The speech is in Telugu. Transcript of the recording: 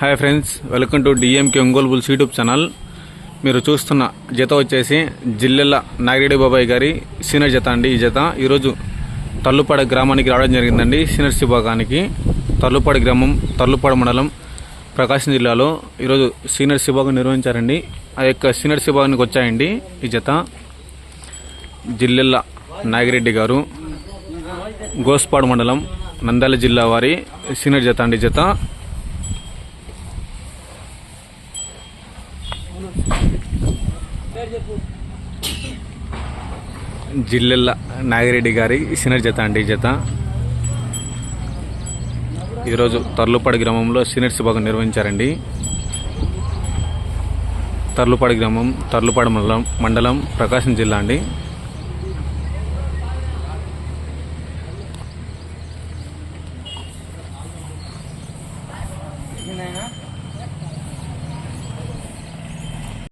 Hi friends welcome to D M K Ongole bulls YouTube channel. మీరు చూస్తున్న జత వచ్చేసి జిల్లెల నాగిరెడ్డి బాబాయ్ గారి సీనియర్ జత అండి ఈ జత. ఈరోజు తల్లుపాడ గ్రామానికి రావడం జరిగిందండి సీనియర్ విభాగానికి తల్లుపాడ గ్రామం తల్లుపాడ మండలం ప్రకాశం జిల్లాలో ఈరోజు సీనియర్ విభాగం నిర్వహించారండి. ఆ యొక్క సీనియర్ విభాగానికి వచ్చాయండి ఈ జత. జిల్లెల నాగిరెడ్డి గారు గోస్పాడు మండలం నంద్యాల జిల్లా వారి సీనియర్ జత అండి జత. జిల్లెల్ల నాగిరెడ్డి గారి సీనియర్ జత అండి జత. ఈరోజు తర్లుపాడు గ్రామంలో సీనియర్ విభాగం నిర్వహించారండి. తర్లుపాడు గ్రామం తర్లుపాడు మండలం మండలం ప్రకాశం జిల్లా అండి.